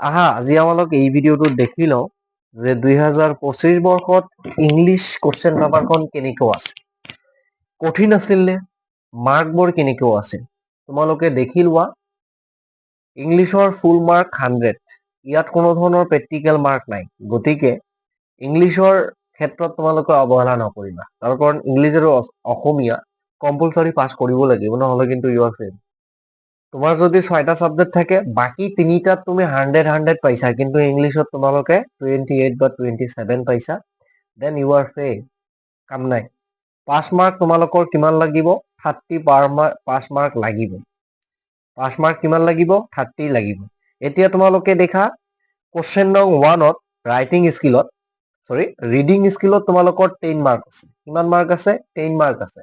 আহা আজি আমালোক এই ভিডিঅ'টোত দেখি লওঁ যে দুই হাজাৰ পঁচিছ বৰ্ষত ইংলিছ কুৱেশ্যন পেপাৰখন কেনেকুৱা আছে কঠিন আছিল নে? মাৰ্কবোৰ কেনেকুৱা আছিল? তোমালোকে দেখি লোৱা। ইংলিছৰ ফুল মাৰ্ক হাণ্ড্ৰেড ইয়াত কোনো ধৰণৰ প্ৰেক্টিকেল মাৰ্ক নাই। গতিকে ইংলিছৰ ক্ষেত্ৰত তোমালোকে অৱহেলা নকৰিবা। তাৰ কাৰণ ইংলিছ আৰু অস- অসমীয়া কম্পালচৰি পাছ কৰিব লাগিব নহ'লে কিন্তু ইউ আৰ ফেইল তোমাৰ যদি ছয়টা ছাবজেক্ট থাকে, বাকী তিনিটাত তুমি হাণ্ড্ৰেড হাণ্ড্ৰেড পাইছা, কিন্তু ইংলিছত তোমালোকে টুৱেণ্টি এইট বা টুৱেণ্টি ছেভেন পাইছা। দেন ইউ আৰ ফেইল কাম নাই। পাঁচ মাৰ্ক তোমালোকৰ কিমান লাগিব? থাৰ্টি পাৰ মাৰ্ক পাঁচ মাৰ্ক লাগিব। পাঁচ মাৰ্ক কিমান লাগিব? থাৰ্টি লাগিব। এতিয়া তোমালোকে দেখা কুৱেশ্যন নং ওৱানত ৰাইটিং স্কিলত চৰি ৰিডিং স্কিলত তোমালোকৰ টেন মাৰ্ক আছে। কিমান মাৰ্ক আছে? টেন মাৰ্ক আছে।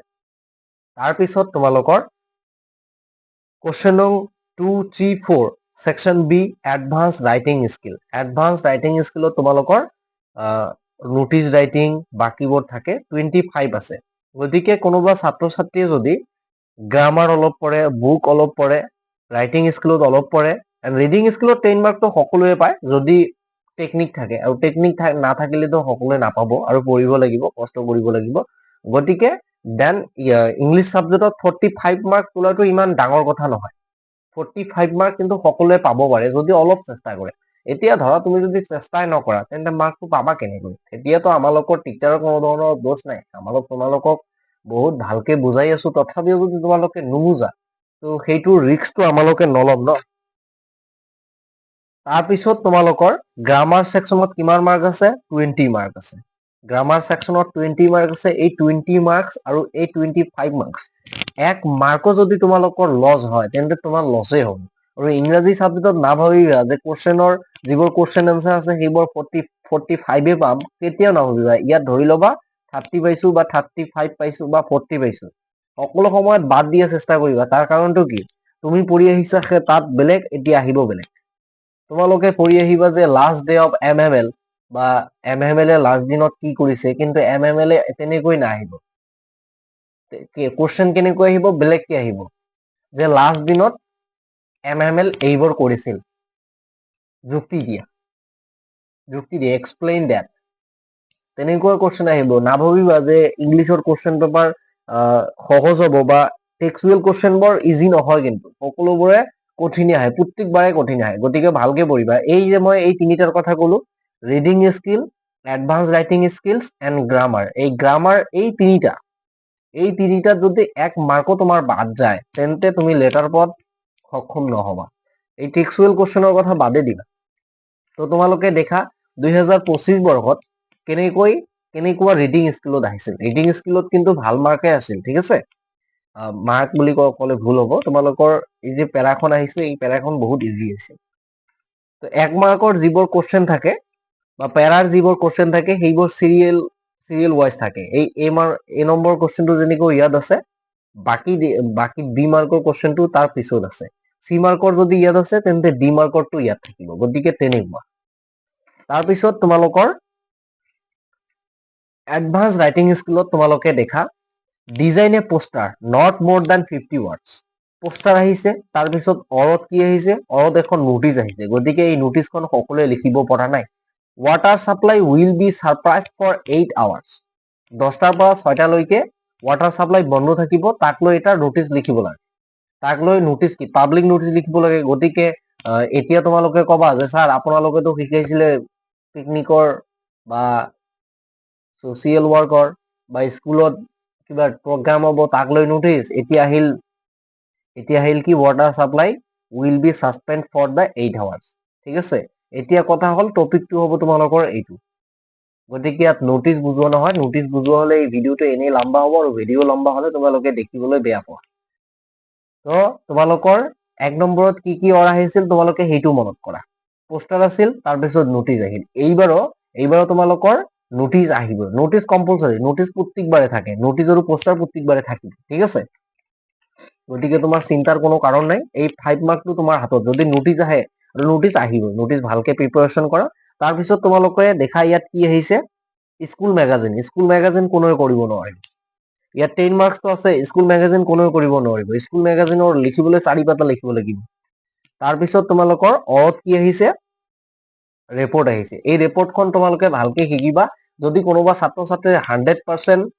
তাৰপিছত তোমালোকৰ কুৱেশ্যন নং two three four section B advance writing skill advance writing স্কিলত তোমালোকৰ নোটিছ ৰাইটিং বাকীবোৰ থাকে টুৱেণ্টি ফাইভ আছে। গতিকে কোনোবা ছাত্ৰ ছাত্ৰীয়ে যদি গ্ৰামাৰ অলপ পঢ়ে বুক অলপ পঢ়ে ৰাইটিং স্কিলত অলপ পঢ়ে এণ্ড ৰিডিং স্কিলত টেন মাৰ্কটো সকলোৱে পায়, যদি টেকনিক থাকে, আৰু টেকনিক নাথাকিলেতো সকলোৱে নাপাব, আৰু পঢ়িব লাগিব, কষ্ট কৰিব লাগিব। গতিকে দেন ইংলিছ ছাবজেক্টত ফৰ্টি ফাইভ মাৰ্ক তোলাটো ইমান ডাঙৰ কথা নহয়। ফৰ্টি ফাইভ মাৰ্ক কিন্তু সকলোৱে পাব পাৰে, যদি অলপ চেষ্টা কৰে। এতিয়া ধৰা, তুমি যদি চেষ্টাই নকৰা, তেন্তে মাৰ্কটো পাবা কেনেকৈ? এতিয়াতো আমালোকৰ টিচাৰৰ কোনো ধৰণৰ দোষ নাই। আমালোক, তোমালোকক বহুত ভালকে বুজাই আছো। তথাপিও যদি তোমালোকে নুবুজা, তো সেইটো ৰিস্কটো আমালোকে নল'ম ন? তাৰপিছত তোমালোকৰ গ্ৰামাৰ ছেকশ্যনত কিমান মাৰ্ক আছে? টুৱেণ্টি মাৰ্ক আছে। গ্ৰামাৰ ছেকশ্যনত টুৱেণ্টি মাৰ্ক আছে এই টুৱেণ্টি মাৰ্কছ আৰু এই টুৱেণ্টি ফাইভ মাৰ্কছ এক মাৰ্কো যদি তোমালোকৰ লছ হয় তেন্তে তোমাৰ লছেই হ'ব। আৰু ইংৰাজী ছাবজেক্টত নাভাবিবা যে কুৱেশ্যনৰ যিবোৰ কুৱেশ্যন এনচাৰ আছে সেইবোৰ ফৰ্টি ফৰ্টি ফাইভে পাম। কেতিয়াও নাভাবিবা। ইয়াত ধৰি ল'বা থাৰ্টি পাইছো বা থাৰ্টি ফাইভ পাইছো বা ফৰ্টি পাইছো। সকলো সময়ত বাদ দিয়া চেষ্টা কৰিবা। তাৰ কাৰণটো কি? তুমি পঢ়ি আহিছা সেই তাত বেলেগ এতিয়া আহিব বেলেগ। তোমালোকে পঢ়ি আহিবা যে last day of M M L বা M M L A last দিনত কি কৰিছে কিন্তু এম এম এল এ তেনেকৈ নাহিব। কুৱেশ্যন কেনেকৈ আহিব বেলেগকে আহিব। যে লাষ্ট দিনত এম এম এল এইবোৰ কৰিছিল। যুক্তি দিয়া। যুক্তি দিয়া এক্সপ্লেইন ডেট তেনেকুৱা কুৱেশ্যন আহিব। নাভাবিবা যে ইংলিছৰ কুৱেশ্যন পেপাৰ সহজ হ'ব বা টেক্সুৱেল কুৱেশ্যন বৰ ইজি নহয় কিন্তু। সকলোবোৰে কঠিনে আহে প্ৰত্যেকবাৰে কঠিন আহে। গতিকে ভালকে পঢ়িবা। এই যে মই এই তিনিটাৰ কথা ক'লো reading skill advance writing skills and grammar এই গ্ৰামাৰ এই তিনিটা এই তিনিটাত যদি এক মাৰ্কো তোমাৰ বাদ যায়, তেন্তে তুমি লেটাৰ পদ সক্ষম নহবা। এই টেক্সুৱেল কুৱেশ্যনৰ কথা বাদে দিবা। তো তোমালোকে দেখা, দুহেজাৰ পঁচিছ বৰ্ষত কেনেকৈ, কেনেকুৱা ৰিডিং স্কিলত আহিছিল? ৰিডিং স্কিলত কিন্তু ভালো মাৰ্কে আছিল, ঠিক আছে? মাৰ্ক বুলি ক'লে ভুল হ'ব। তোমালোকৰ এই যে পেৰাখন আহিছে, এই পেৰাখন বহুত ইজি আছিল। তো এক মাৰ্কৰ যিবোৰ কুৱেশ্যন থাকে বা পেৰাৰ যিবোৰ কুৱেশ্যন থাকে, সেইবোৰ চিৰিয়েল চিৰিয়েল ৱাইজ থাকে। এই এ এ নম্বৰ কুৱেশ্যনটো যেনেকৈ ইয়াত আছে, বাকী বাকী বি মাৰ্কৰ কুৱেশ্যনটো তাৰ পিছত আছে। চি মাৰ্কৰ যদি ইয়াত আছে, তেন্তে ডি মাৰ্কৰটো ইয়াত থাকিব, গতিকে তেনেকুৱা। তাৰপিছত তোমালোকৰ এডভান্স ৰাইটিং স্কিলত তোমালোকে দেখা ডিজাইন এ পোষ্টাৰ নট মোৰ দেন ফিফটি ৱাৰ্ডছ পোষ্টাৰ আহিছে, তাৰপিছত অৰত কি আহিছে? অৰত এখন নোটিচ আহিছে। গতিকে এই নোটিচখন সকলোৱে লিখিব পৰা নাই। Water supply will be surprise for eight hours দহটাৰ পৰা ছয়টালৈকে ৱাটাৰ চাপ্লাই বন্ধ থাকিব, তাক লৈ এটা নোটিচ লিখিব লাগে। তাক লৈ নোটিচ কি পাব্লিক নোটিচ লিখিব লাগে। গতিকে এতিয়া তোমালোকে কবা যে, ছাৰ, আপোনালোকেতো শিকাইছিলে পিকনিকৰ বা ছচিয়েল ৱৰ্কৰ বা স্কুলত কিবা প্ৰগ্ৰাম হ'ব, তাক লৈ নোটিচ এতিয়া আহিল এতিয়া আহিল কি water supply will be suspend for the eight hours ঠিক আছে? এতিয়া কথা হ'ল টপিকটো হ'ব তোমালোকৰ এইটো। গতিকে ইয়াত নোটিচ বুজোৱা নহয় নোটিচ বুজোৱা হ'লে এই ভিডিঅ'টো এনেই লম্বা হ'ব আৰু ভিডিঅ' লম্বা হ'লে তোমালোকে দেখিবলৈ বেয়া পোৱা। তো তোমালোকৰ এক নম্বৰত কি কি অৰ আহিছিল তোমালোকে সেইটো মনত কৰা। পোষ্টাৰ আছিল তাৰপিছত নোটিচ আহিল। এইবাৰো এইবাৰো তোমালোকৰ নোটিচ আহিব। নোটিচ কম্পালচৰি নোটিচ প্ৰত্যেকবাৰে থাকে। নোটিচ আৰু পোষ্টাৰ প্ৰত্যেকবাৰে থাকিব ঠিক আছে? গতিকে তোমাৰ চিন্তাৰ কোনো কাৰণ নাই। এই ফাইভ মাৰ্কটো তোমাৰ হাতত। যদি নোটিচ আহে নোটিচ আহিব। নোটিচ ভালকে প্ৰিপাৰেশ্যন কৰা। তাৰপিছত তোমালোকে দেখা ইয়াত কি আহিছে? স্কুল মেগাজিন স্কুল মেগাজিন কোনেও কৰিব নোৱাৰিব। ইয়াত টেন মাৰ্কছটো আছে। স্কুল মেগাজিন কোনেও কৰিব নোৱাৰিব। স্কুল মেগাজিনৰ লিখিবলৈ চাৰি পাতা লিখিব লাগিব। তাৰপিছত তোমালোকৰ অত কি আহিছে? ৰেপৰ্ট আহিছে। এই ৰেপৰ্টখন তোমালোকে ভালকে শিকিবা। যদি কোনোবা ছাত্ৰ ছাত্ৰীৰ হাণ্ড্ৰেড পাৰ্চেণ্ট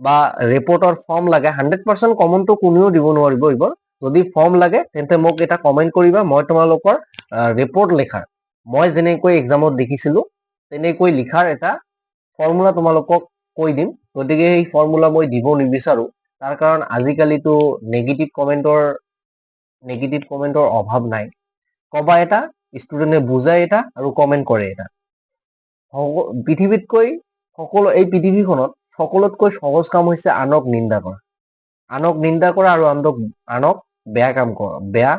বা ৰেপৰ্টৰ ফৰ্ম লাগে হাণ্ড্ৰেড পাৰ্চেণ্ট কমনটো কোনেও দিব নোৱাৰিব এইবোৰ। যদি ফৰ্ম লাগে, তেন্তে মোক এটা কমেণ্ট কৰিবা, মই তোমালোকৰ ৰেপৰ্ট লিখাৰ। মই যেনেকৈ এক্সামত লিখিছিলো তেনেকৈ লিখাৰ এটা ফৰ্মুলা তোমালোকক কৈ দিম। গতিকে সেই ফৰ্মুলা মই দিব নিবিচাৰো। তাৰ কাৰণ আজিকালিতো নেগেটিভ কমেণ্টৰ নেগেটিভ কমেণ্টৰ অভাৱ নাই। কবা এটা ষ্টুডেণ্টে বুজাই এটা আৰু কমেণ্ট কৰে এটা। পৃথিৱীতকৈ সকলো, এই পৃথিৱীখনত সকলোতকৈ সহজ কাম হৈছে আনক নিন্দা কৰা। আনক নিন্দা কৰা আৰু আনক আনক বেয়া কাম কৰা বেয়া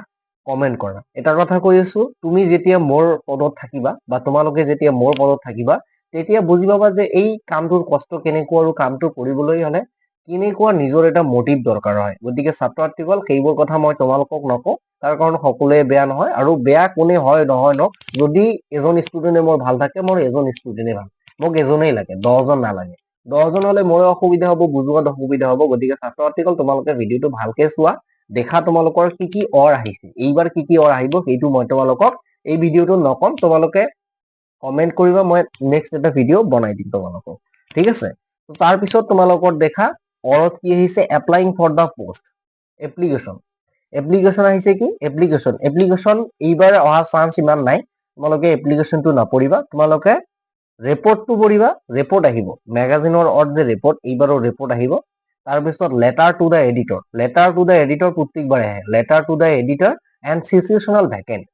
কমেণ্ট কৰা। এটা কথা কৈ আছো তুমি যেতিয়া মোৰ পদত থাকিবা বা তোমালোকে যেতিয়া মোৰ পদত থাকিবা তেতিয়া বুজি পাবা যে এই কামটোৰ কষ্ট কেনেকুৱা আৰু কামটো কৰিবলৈ হলে কেনেকুৱা নিজৰ এটা মটিভ দৰকাৰ হয়। গতিকে ছাত্ৰ ছাত্ৰীসকল সেইবোৰ কথা মই তোমালোকক নকওঁ। তাৰ কাৰণ সকলোৱে বেয়া নহয় আৰু বেয়া কোনে হয় নহয় ন যদি এজন ষ্টুডেণ্টে মোৰ ভাল থাকে মোৰ এজন ষ্টুডেণ্টে ভাল। মোক এজনেই লাগে দহজন নালাগে। দহজন হলে মোৰে অসুবিধা হ'ব বুজোৱাত অসুবিধা হ'ব। গতিকে ছাত্ৰ ছাত্ৰীসকল তোমালোকে ভিডিঅ'টো ভালকে চোৱা। দেখা তোমালোকৰ কি কি অৰ আহিছে। এইবাৰ কি কি অৰ আহিব সেইটো মই তোমালোকক এই ভিডিঅ'টো নকম তোমালোকে কমেণ্ট কৰিবা মই নেক্সট এটা ভিডিঅ' বনাই দিম তোমালোকক। ঠিক আছে? তো তাৰপিছত তোমালোকৰ দেখা অৰত কি আহিছে applying for the post application application আহিছে কি? এপ্লিকেশ্যন এপ্লিকেশ্যন এইবাৰ অহা চান্স ইমান নাই তোমালোকে এপ্লিকেশ্যনটো নপঢ়িবা তোমালোকে ৰেপৰ্টটো পঢ়িবা ৰেপৰ্ট আহিব। মেগাজিনৰ অত যে ৰেপৰ্ট এইবাৰৰ ৰেপৰ্ট আহিব। তাৰপিছত letter to the editor letter to the editor প্ৰত্যেকবাৰে আহে letter to the editor and situational vacant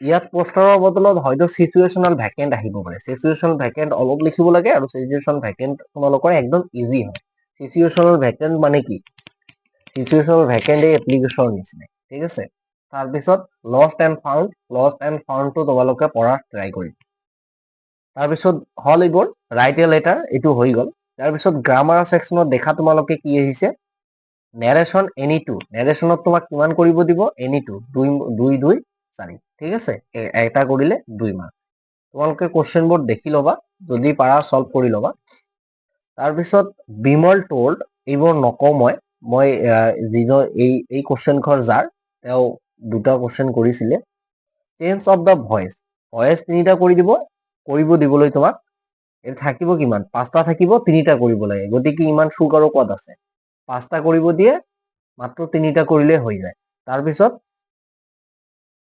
ইয়াত পোষ্টাৰৰ বদলত হয়তো চিচুৱেশ্যনেল ভেকেণ্ট আহিব পাৰে। চিচুৱেশ্যনেল ভেকেণ্ট অলপ লিখিব লাগে আৰু চিচুৱেশ্যন ভেকেণ্ট তোমালোকৰ একদম ইজি হয়। চিচুৱেশ্যনেল ভেকেণ্ট মানে কি? চিচুৱেশ্যনেল ভেকেণ্ট এই এপ্লিকেশ্যনৰ নিচিনাই ঠিক আছে? তাৰপিছত lost and found lost and ফাউণ্ডটো তোমালোকে পঢ়াৰ ট্ৰাই কৰিবা। তাৰপিছত হ'ল এইবোৰ ৰাইট এ লেটাৰ এইটো হৈ গ'ল। তাৰপিছত গ্ৰামাৰ ছেকশ্যনত দেখা তোমালোকে কি আহিছে? নেৰেশ্যন এনি টু নেৰেশ্যনত তোমাক কিমান কৰিব দিব? এনি টু দুই দুই দুই চাৰি ঠিক আছে? এটা কৰিলে দুই মাৰ্ক তোমালোকে কুৱেশ্যনবোৰ দেখি ল'বা যদি পাৰা ছল্ভ কৰি ল'বা। তাৰপিছত বিমল টল্ড এইবোৰ নকওঁ মই মই যিজন এই এই কুৱেশ্যনখন যাৰ তেওঁ দুটা কুৱেশ্যন কৰিছিলে। Change of the voice voice তিনিটা কৰি দিব কৰিব দিবলৈ তোমাক এই থাকিব কিমান? পাঁচটা থাকিব, তিনিটা কৰিব লাগে। গতিকে ইমান চুক আৰু ক'ত আছে। পাঁচটা কৰিব দিয়ে, মাত্ৰ তিনিটা কৰিলে হৈ যায়। তাৰপিছত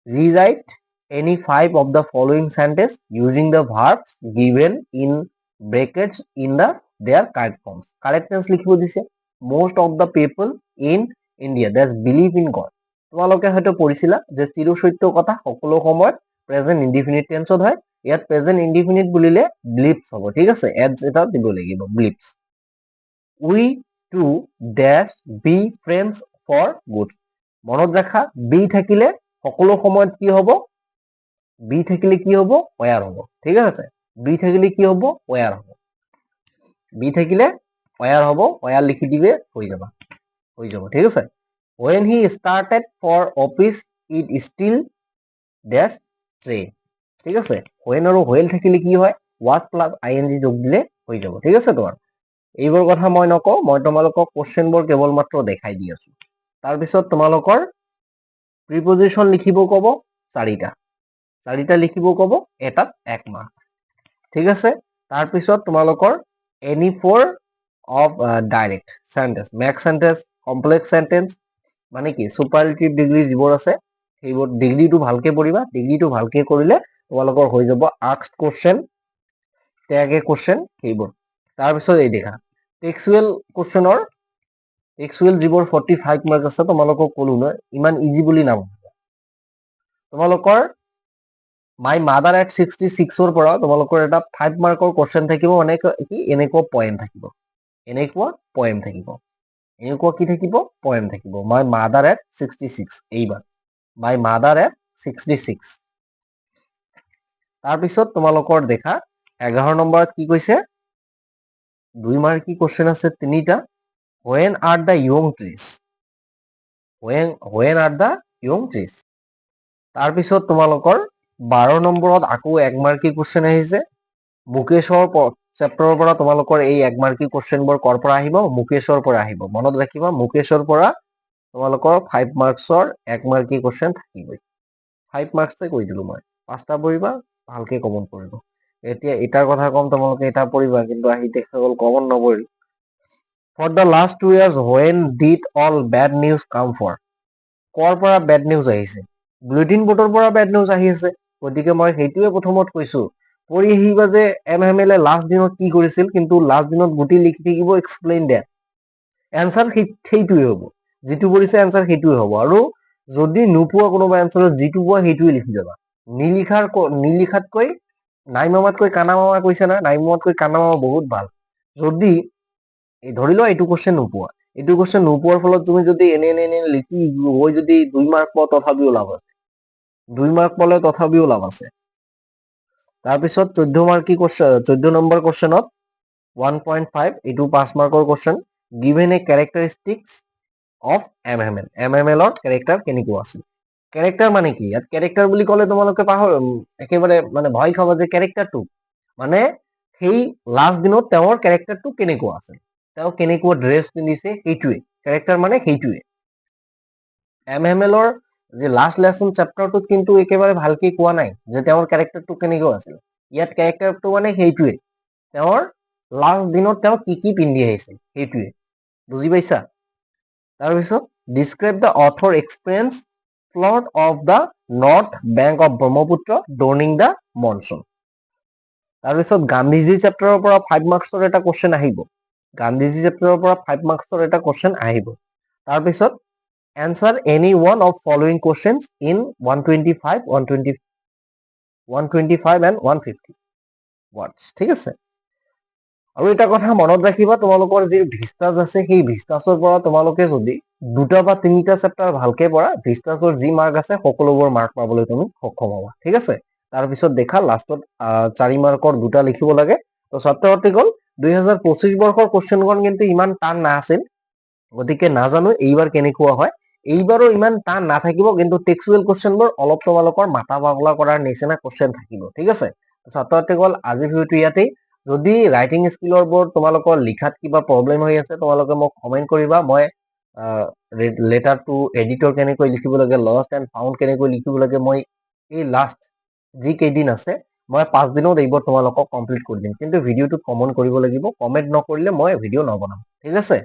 rewrite any five of the following sentence using the verbs given in brackets in the their correct forms correct tense লিখিব দিছে। Most of the people in India, that believe in God তোমালোকে হয়তো পঢ়িছিলা যে চিৰসত্য কথা সকলো সময়ত প্ৰেজেন্ট ইনডিফিনিট টেন্সত হয়। ইয়াত প্ৰেজেন্ট ইনডিফিনিট বুলিলে ব্লিপছ হ'ব ঠিক আছে? এডছ এটা দিব লাগিব blips we to days be friends for good মনত ৰাখা বি থাকিলে সকলো সময়ত কি হ'ব? বি থাকিলে কি হ'ব? ৱেয়াৰ হ'ব ঠিক আছে? বি থাকিলে কি হ'ব? ৱেয়াৰ হ'ব। বি থাকিলে ৱেয়াৰ হ'ব ৱেয়াৰ লিখি দিলে হৈ যাবা হৈ যাব ঠিক আছে? When he started for office it still dash train ঠিক আছে? When আৰু when থাকিলে কি হয়? Was plus ing যোগ দিলে হৈ যাব, ঠিক আছে তোমাৰ? এইবোৰ কথা মই নকওঁ, মই তোমালোকক কুৱেশ্যনবোৰ কেৱল মাত্ৰ দেখাই দি আছো। তাৰপিছত তোমালোকৰ প্ৰিপজিশ্যন লিখিব ক'ব চাৰিটা। চাৰিটা লিখিব ক'ব, এটাত এক মাৰ্ক ঠিক আছে? তাৰপিছত তোমালোকৰ any four of direct sentence make sentence complex sentence মানে কি চুপাৰলেটিভ ডিগ্ৰী যিবোৰ আছে, সেইবোৰ ডিগ্ৰীটো ভালকে পঢ়িবা ডিগ্ৰীটো ভালকে কৰিলে তোমালোকৰ হৈ যাব আক্সড কুৱেশ্যন টেগ এ কুৱেশ্যন সেইবোৰ তাৰপিছত এই দেখা টেক্সুৱেল কুৱেশ্যনৰ টেক্সুৱেল যিবোৰ ফৰ্টি ফাইভ মাৰ্ক আছে তোমালোকক ক'লো নহয় ইমান ইজি বুলি নাভাবিবা। তোমালোকৰ মাই মাদাৰ এট ছিক্সটি ছিক্সৰ পৰা তোমালোকৰ এটা ফাইভ মাৰ্কৰ কুৱেশ্যন থাকিব মানে কি এনেকুৱা পয়েম থাকিব। এনেকুৱা পয়েম থাকিব। এনেকুৱা কি থাকিব? পয়েম থাকিব। My mother at sixty six এইবাৰ। My mother at sixty six তাৰপিছত তোমালোকৰ দেখা, এঘাৰ নম্বৰত কি কৈছে? দুই মাৰ্কী কুৱেশ্যন আছে তিনিটা। When are the young trees when when are the young trees তাৰপিছত তোমালোকৰ বাৰ নম্বৰত আকৌ এক মাৰ্কী কুৱেশ্যন আহিছে। মুকেশৰ চেপ্টাৰৰ পৰা তোমালোকৰ এই এক মাৰ্কী কুৱেশ্যনবোৰ কৰ পৰা আহিব? মুকেশৰ পৰা আহিব। মনত ৰাখিবা, মুকেশৰ পৰা তোমালোকৰ ফাইভ মাৰ্কছৰ এক মাৰ্কী কুৱেশ্যন থাকিবই। ফাইভ মাৰ্কছে কৈ দিলো মই। পাঁচটা পঢ়িবা ভালকে কমন পৰিব এতিয়া এটাৰ কথা কম তোমালোকে এটা পঢ়িবা কিন্তু আহি দেখা কমন নপৰিল for the last two years when did all bad news come for কৰ পৰা বেড নিউজ আহিছে? বুলেটিন বৰ্ডৰ পৰা বেড নিউজ আহি আছে। গতিকে মই সেইটোৱে প্ৰথমত কৈছো। পঢ়ি আহিবা যে M M L A last দিনত কি কৰিছিল কিন্তু লাষ্ট দিনত গোটেই লিখি থাকিব এক্সপ্লেইন ডেট এনচাৰ সেইটোৱে হ'ব। যিটো কৰিছে এনচাৰ সেইটোৱে হ'ব। আৰু যদি নোপোৱা কোনোবা এনচাৰত যিটো পোৱা সেইটোৱে লিখি যাবা। নিলিখাৰ নিলিখাতকৈ নাই মামাতকৈ কানা মামা কৈছে না নাই মামাতকৈ কানা বহুত ভালো। যদি ধৰি লোৱা, এইটো কুৱেশ্যন নোপোৱা। এইটো কুৱেশ্যন নোপোৱাৰ ফলত তুমি যদি এনে এনে এনে লিখি গৈ যদি দুই মাৰ্ক পোৱা তথাপিও লাভ আছে। দুই মাৰ্ক পালে তথাপিও লাভ আছে। তাৰপিছত চৈধ্য মাৰ্কী কুৱেশ্যন চৈধ্য নম্বৰ কুৱেশ্যনত ওৱান পইণ্ট ফাইভ এইটো পাঁচ মাৰ্কৰ question given a characteristics of M M L M M এলৰ কেৰেক্টাৰ কেনেকুৱা আছিল? কেৰেক্টাৰ মানে কি? ইয়াত কেৰেক্টাৰ বুলি ক'লে তোমালোকে পাহৰ একেবাৰে মানে ভয় খাবা যে কেৰেক্টাৰটো মানে সেই লাষ্ট দিনত তেওঁৰ কেৰেক্টাৰটো কেনেকুৱা আছিল? তেওঁ কেনেকুৱা ড্ৰেছ পিন্ধিছে সেইটোৱে। কেৰেক্টাৰ মানে সেইটোৱে। এম এম এলৰ যে লাষ্ট লেচন চেপ্টাৰটোত কিন্তু একেবাৰে ভালকে কোৱা নাই যে তেওঁৰ কেৰেক্টাৰটো কেনেকুৱা আছিল। ইয়াত কেৰেক্টাৰটো মানে সেইটোৱে। তেওঁৰ লাষ্ট দিনত তেওঁ কি কি পিন্ধি আহিছিল? সেইটোৱে। বুজি পাইছা? তাৰপিছত describe the author experience flood of the north bank of Brahmaputra during the monsoon তাৰপিছত গান্ধীজী চেপ্টাৰৰ পৰা ফাইভ মাৰ্কছৰ এটা কুৱেশ্যন আহিব। গান্ধীজী চেপ্টাৰৰ পৰা ফাইভ মাৰ্কছৰ এটা কুৱেশ্যন আহিব। তাৰপিছত answer any one of following questions in one twenty five one twenty one twenty five and one fifty words ঠিক আছে? আৰু এটা কথা মনত ৰাখিবা, তোমালোকৰ যি ভিষ্টাছ আছে, সেই ভিষ্টাছৰ পৰা তোমালোকে যদি দুটা বা তিনিটা চেপ্টাৰ ভালকে পঢ়া ভিষ্টাছৰ যি মাৰ্ক আছে, সকলোবোৰ মাৰ্ক পাবলৈ তুমি সক্ষম হ'বা, ঠিক আছে? তাৰপিছত দেখা লাষ্টত চাৰি মাৰ্কৰ দুটা লিখিব লাগে। তো ছাত্ৰ ছাত্ৰীসকল দুহেজাৰ পঁচিছ বৰ্ষৰ কুৱেশ্যনখন কিন্তু ইমান টান নাছিল, গতিকে নাজানো এইবাৰ কেনেকুৱা হয়। এইবাৰো ইমান টান নাথাকিব, কিন্তু টেক্সুৱেল কুৱেশ্যনবোৰ অলপ তোমালোকৰ মাথা পাগলা কৰাৰ নিচিনা কুৱেশ্যন থাকিব, ঠিক আছে? ছাত্ৰ ছাত্ৰীসকল আজিৰ ভিডিঅ'টো ইয়াতেই। যদি ৰাইটিং স্কিলৰ বোৰ তোমালোকৰ লিখাত কিবা প্ৰব্লেম হৈ আছে, তোমালোকে মোক কমেণ্ট কৰিবা, মই লেটাৰটো এডিটৰ কেনেকৈ লিখিব লাগে লষ্ট এণ্ড ফাউণ্ড কেনেকৈ লিখিব লাগে মই এই লাষ্ট যি কেইদিন আছে মই পাঁচ দিনত এইবোৰ তোমালোকক কমপ্লিট কৰি দিম। কিন্তু ভিডিঅ'টো কমেণ্ট কৰিব লাগিব কমেণ্ট নকৰিলে মই ভিডিঅ' নবনাম। ঠিক আছে?